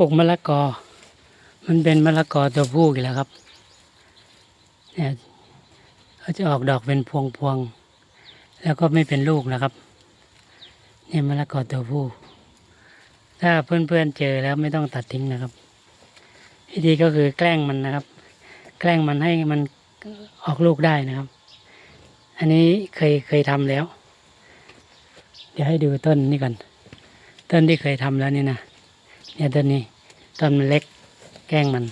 ปลูกมะละกอ มันเป็นมะละกอตัวผู้อีกแล้วครับเนี่ยเขาจะออกดอกเป็นพวงพวงๆแล้วก็ไม่เป็นลูกนะครับเนี่ยมะละกอตัวผู้ ถ้าเพื่อนๆเจอแล้วไม่ต้องตัดทิ้งนะครับวิธีก็คือแกล้งมันนะครับ แกล้งมันให้มันออกลูกได้นะครับ อันนี้เคยเคยทำแล้ว เดี๋ยวให้ดูต้นนี้ก่อน ต้นที่เคยทำแล้วนี่นะ เนี่ยต้นนี้ต้นมันเล็กแกล้งมัน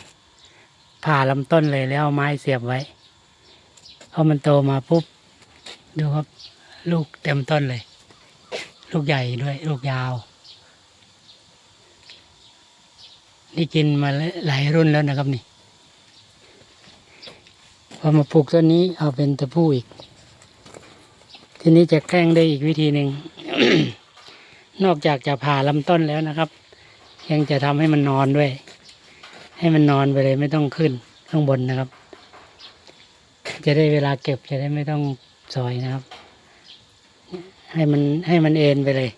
ผ่าลำต้นเลยแล้วเอาไม้เสียบไว้พอมันโตมาปุ๊บ ดูครับ ลูกเต็มต้นเลย ลูกใหญ่ด้วย ลูกยาว นี่กินมาหลายรุ่นแล้วนะครับนี่ พอมาปลูกต้นนี้เอาเป็นตะผู้อีก ทีนี้จะแกล้งได้อีกวิธีหนึ่ง นอกจากจะผ่าลำต้นแล้วนะครับ ยังจะทำให้มันนอนด้วย ให้มันนอนไปเลยไม่ต้องขึ้นข้างบนนะครับ จะได้เวลาเก็บจะได้ไม่ต้องซอยนะครับ ให้มันให้มันเอ็นไปเลย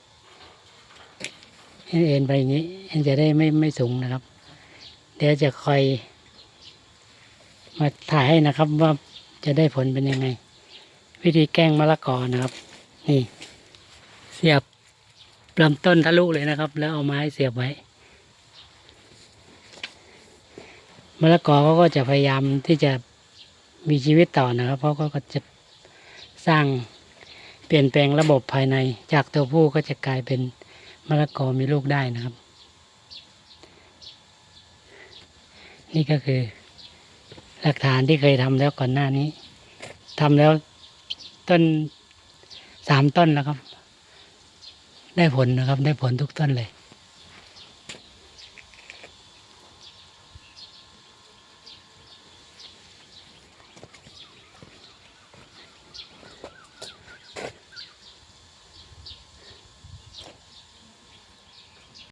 ให้เอ็นไปอย่างนี้จะได้ไม่ไม่สูงนะครับ เดี๋ยวจะคอย มาถ่ายให้นะครับว่าจะได้ผลเป็นยังไง วิธีแกล้งมะละกอนะครับ นี่ เสียบลำต้นทะลุเลยนะครับ แล้วเอาไม้เสียบไว้ มะละกอเขาก็จะพยายามที่จะมีชีวิตต่อนะครับ เพราะเขาก็จะสร้างเปลี่ยนแปลงระบบภายใน จากตัวผู้ก็จะกลายเป็นมะละกอมีลูกได้นะครับ นี่ก็คือ หลักฐานที่เคยทำแล้วก่อนหน้านี้ทำแล้วต้นสามต้นแล้วครับ ได้ผลนะครับ ได้ผลทุกต้นเลย